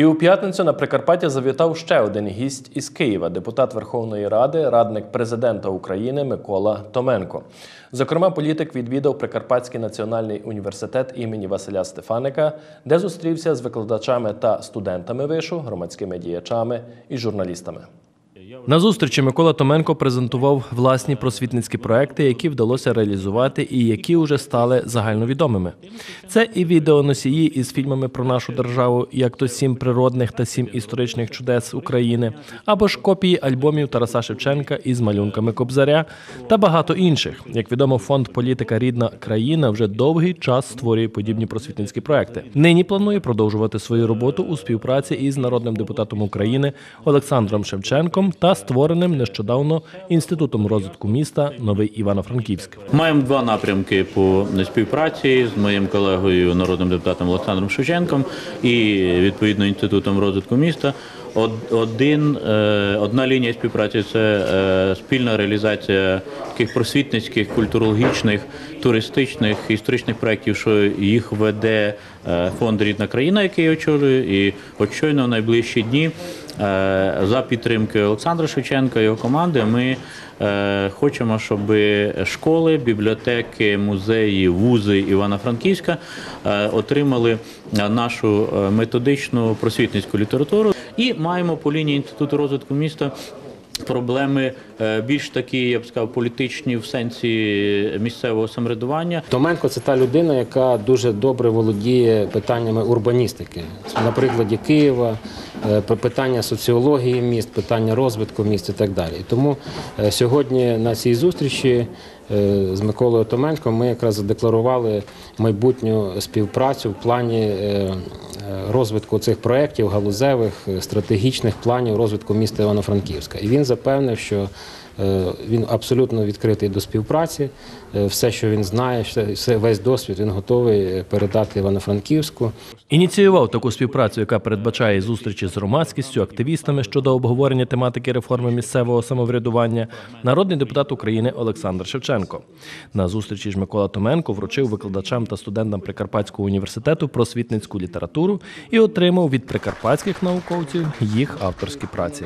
І у п'ятницю на Прикарпаття завітав ще один гість із Києва, депутат Верховної Ради, радник президента України Микола Томенко. Зокрема, політик відвідав Прикарпатський національний університет імені Василя Стефаника, де зустрівся з викладачами та студентами вишу, громадськими діячами і журналістами. На зустрічі Микола Томенко презентував власні просвітницькі проекти, які вдалося реалізувати і які вже стали загальновідомими. Це і відеоносії із фільмами про нашу державу, як то сім природних та сім історичних чудес України, або ж копії альбомів Тараса Шевченка із малюнками Кобзаря та багато інших. Як відомо, фонд Політика Рідна країна вже довгий час створює подібні просвітницькі проекти. Нині планує продовжувати свою роботу у співпраці із народним депутатом України Олександром Шевченком та створеним нещодавно інститутом розвитку міста Новий Івано-Франківськ. Маємо два напрямки по співпраці з моїм колегою, народним депутатом Олександром Шевченком і відповідно інститутом розвитку міста. Один, е, одна лінія співпраці це е, спільна реалізація таких просвітницьких, культурологічних, туристичних, історичних проєктів, що їх веде е, фонд Рідна країна, який я очолюю, і от щойно в найближчі дні за підтримки Олександра Шевченка і його команди ми е, хочемо, щоб школи, бібліотеки, музеї, вузи Івано-Франківська е, отримали е, нашу е, методичну просвітницьку літературу. І маємо по лінії інституту розвитку міста. Проблеми е, більш такі, я б сказав, політичні в сенсі місцевого самоврядування. Томенко це та людина, яка дуже добре володіє питаннями урбаністики. На прикладі Києва, е, питання соціології міст, питання розвитку міст і так далі. Тому е, сьогодні на цій зустрічі е, з Миколою Томенком ми якраз задекларували майбутню співпрацю в плані е, е, розвитку цих проєктів, галузевих, е, стратегічних планів розвитку міста Івано-Франківська. І він запевнив, що е, він абсолютно відкритий до співпраці. Е, Все, що він знає, все- весь досвід він готовий е, передати Івано-Франківську. Ініціював таку співпрацю, яка передбачає зустрічі з громадськістю, активістами щодо обговорення тематики реформи місцевого самоврядування, народний депутат України Олександр Шевченко. На зустрічі ж Микола Томенко вручив викладачам та студентам Прикарпатського університету просвітницьку літературу і отримав від прикарпатських науковців їх авторські праці.